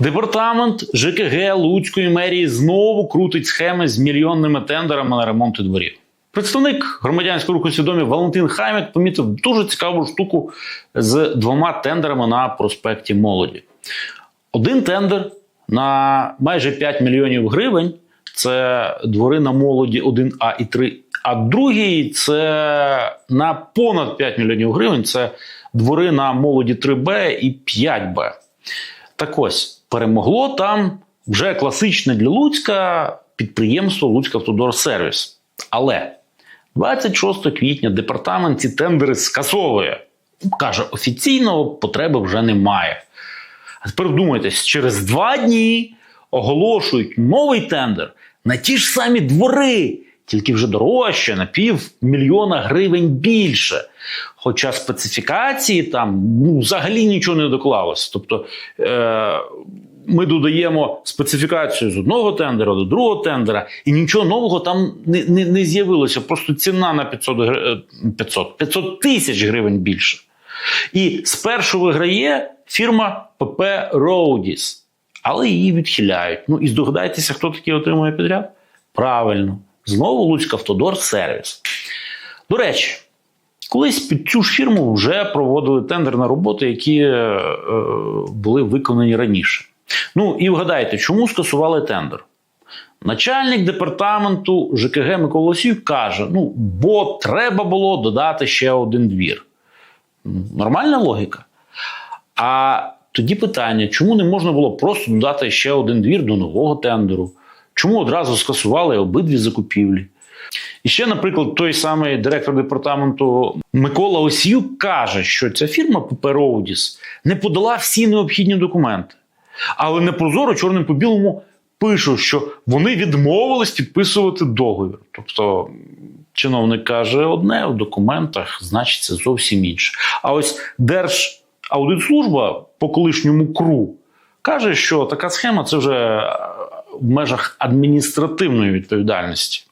Департамент ЖКГ Луцької мерії знову крутить схеми з мільйонними тендерами на ремонти дворів. Представник громадянського руху свідомі Валентин Хаймік помітив дуже цікаву штуку з двома тендерами на проспекті Молоді. Один тендер на майже 5 мільйонів гривень це двори на молоді 1А і 3. А другий це на понад 5 мільйонів гривень. Це двори на молоді 3Б і 5Б. Так ось перемогло там вже класичне для Луцька підприємство Луцьк Автодор-Сервіс. Але 26 квітня департамент ці тендери скасовує. Каже, офіційного потреби вже немає. А тепер вдумайтесь, через два дні оголошують новий тендер на ті ж самі двори, тільки вже дорожче, на півмільйона гривень більше. Хоча специфікації там ну, взагалі нічого не доклалось. Тобто е, ми додаємо специфікацію з одного тендера до другого тендера, і нічого нового там не, не, не з'явилося. Просто ціна на 500, е, 500, 500 тисяч гривень більше. І спершу виграє фірма ПП Роудіс, але її відхиляють. Ну і здогадайтеся, хто такий отримує підряд? Правильно, знову Луцьк Автодор Сервіс. До речі, колись під цю фірму вже проводили тендер на роботи, які е, е, були виконані раніше. Ну і вгадайте, чому скасували тендер? Начальник департаменту ЖКГ Микола Лосів каже: ну, бо треба було додати ще один двір. Нормальна логіка. А тоді питання: чому не можна було просто додати ще один двір до нового тендеру? Чому одразу скасували обидві закупівлі? І ще, наприклад, той самий директор департаменту Микола Осіюк каже, що ця фірма ПП не подала всі необхідні документи. Але непрозоро чорним по білому пишуть, що вони відмовились підписувати договір. Тобто чиновник каже одне, в документах значиться зовсім інше. А ось Держаудитслужба по колишньому КРУ каже, що така схема це вже в межах адміністративної відповідальності.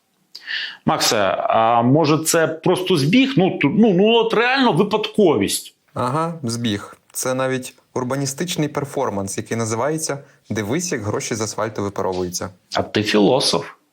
Максе, а може це просто збіг? Ну, ну, ну от реально випадковість. Ага, збіг. Це навіть урбаністичний перформанс, який називається Дивись, як гроші з асфальту випаровуються. А ти філософ.